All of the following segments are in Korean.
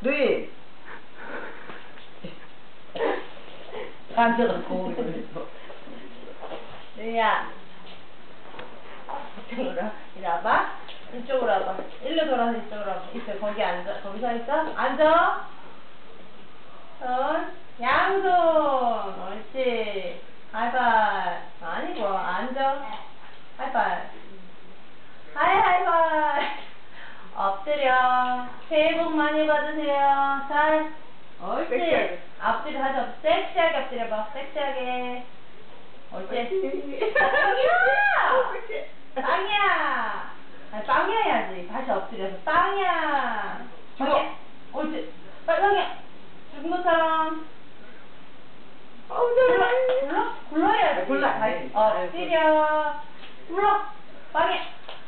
네. 앉아갖고 그랬어. 누이야. 이쪽으로 와. 이리 와봐. 이쪽으로 와봐. 일로 돌아서 이쪽으로 와봐. 있어 거기 앉아. 거기 서 있어. 앉아. 손 양손. 옳지. 하이파이 아니고 앉아. 하이파이 하이 하이파이 엎드려 새해 복 많이 받으세요. 잘 옳지. 앞뒤로 하자 섹시하게 엎드려봐. 섹시하게. 옳지 빵이야! 빵이야. 아니 빵이야 해야지. 다시 엎드려서 빵이야. 빵이야. 옳지 빨강이야. 죽은 것처럼 어우, 굴러. 굴러? 굴러야지. 아, 굴러 안 다시. 해. 엎드려. 굴러. 빵이야.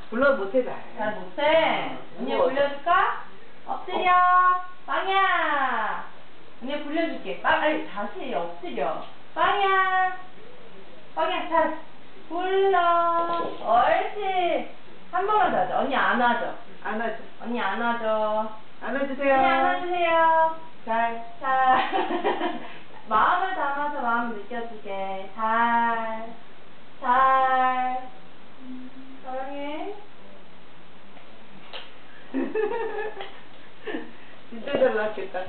불러 못해, 잘. 잘 못해. 언니 언니 굴려줄게. 빵 아니 다시 엎드려. 빵이야. 빵이야 잘 굴러. 옳지. 한 번만 더 하자. 언니 안아줘 안아줘. 언니 안아줘 안아주세요. 언니 안아주세요. 잘 잘. 마음을 담아서 마음 느껴주게. 잘 잘. 사랑해. 진짜 잘 낳겠다.